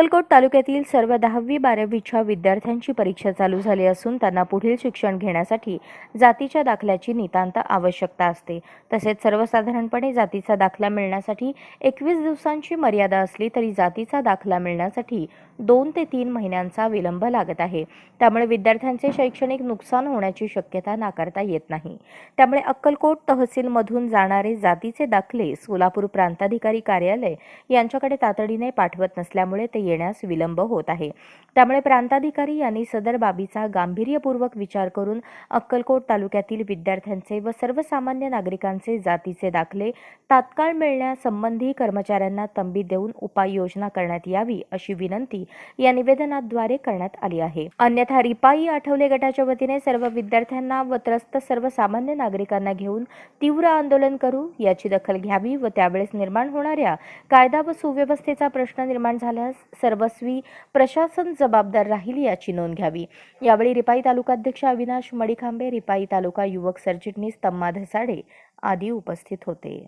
अक्कलकोट तालुक्यातील सर्व दहावी बारावीच्या विद्यार्थ्यांची परीक्षा चालू झाली असून त्यांना पुढील शिक्षण घेण्यासाठी जातीच्या दाखल्याची नितांत आवश्यकता असते. तसेच सर्वसाधारणपणे जातीचा दाखला मिळण्यासाठी एकवीस दिवसांची मर्यादा असली तरी जातीचा दाखला मिळण्यासाठी दोन ते तीन महिन्यांचा विलंब लागत आहे. त्यामुळे विद्यार्थ्यांचे शैक्षणिक नुकसान होण्याची शक्यता नाकारता येत नाही. त्यामुळे अक्कलकोट तहसीलमधून जाणारे जातीचे दाखले सोलापूर प्रांताधिकारी कार्यालय यांच्याकडे तातडीने पाठवत नसल्यामुळे ते येण्यास विलंब होत आहे. त्यामुळे प्रांताधिकारी यांनी सदर बाबीचा गांभीर्यपूर्वक विचार करून अक्कलकोट तालुक्यातील विद्यार्थ्यांचे व सर्वसामान्य नागरिकांचे जातीचे दाखले तात्काळ मिळण्यासंबंधी कर्मचाऱ्यांना तंबी देऊन उपाययोजना करण्यात यावी अशी विनंती या निवेदनाद्वारे करण्यात आली आहे. अन्यथा रिपाई आठवले गटाच्या वतीने सर्व विद्यार्थ्यांना व त्रस्त सर्वसामान्य नागरिकांना घेऊन तीव्र आंदोलन करू याची दखल घ्यावी व त्यावेळेस निर्माण होणाऱ्या कायदा व सुव्यवस्थेचा प्रश्न निर्माण झाल्यास सर्वस्वी प्रशासन जबाबदार राहील याची नोंद घ्यावी. यावेळी रिपाई तालुकाध्यक्ष अविनाश मडिखांबे रिपाई तालुका युवक सरचिटणीस तम्मा धसाडे आदी उपस्थित होते.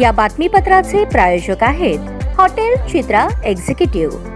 या बातमीपत्राचे प्रायोजक आहेत हॉटेल चित्रा एक्झिक्युटिव्ह.